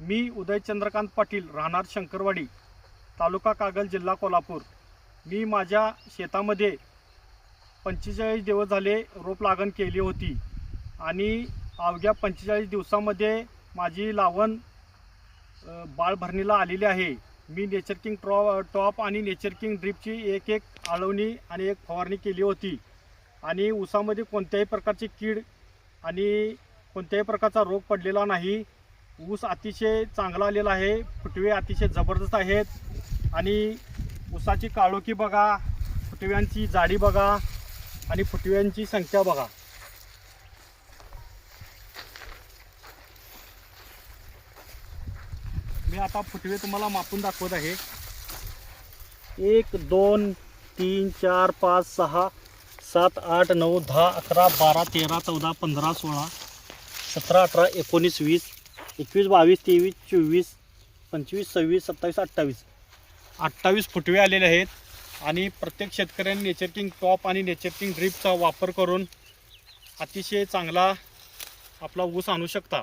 मी उदय चंद्रकांत पाटील राहणार शंकरवाडी तालुका कागल जिल्हा कोल्हापूर. मी माझ्या शेतामध्ये पंचेचाळीस दिवस झाले रोप लागण केली होती आणि अवघ्या पंचेचाळीस दिवसामध्ये माझी लावण बाळभरणीला आलेली आहे. मी नेचर किंग ट्रॉ टॉप आणि नेचर किंग ड्रीपची एक एक आळवणी आणि एक फवारणी केली होती. आणि ऊसामध्ये कोणत्याही प्रकारची कीड आणि कोणत्याही प्रकारचा रोग पडलेला नाही. ऊस अतिशय चांगला आलेला आहे फुटवे अतिशय जबरदस्त आहेत आणि ऊसाची काळोखी बघा फुटव्यांची जाडी बघा आणि फुटव्यांची संख्या बघा. मी आता फुटवे तुम्हाला मापून दाखवत आहे. एक दोन तीन चार पाच सहा सात आठ नऊ दहा अकरा बारा तेरा चौदा पंधरा सोळा सतरा अठरा एकोणीस वीस एकवीस बावीस तेवीस चोवीस पंचवीस सव्वीस सत्तावीस अठ्ठावीस. अठ्ठावीस फुटवे आलेले आहेत आणि प्रत्येक शेतकऱ्यांनी नेचर किंग टॉप आणि नेचर किंग ड्रिपचा वापर करून अतिशय चांगला आपला ऊस आणू शकता.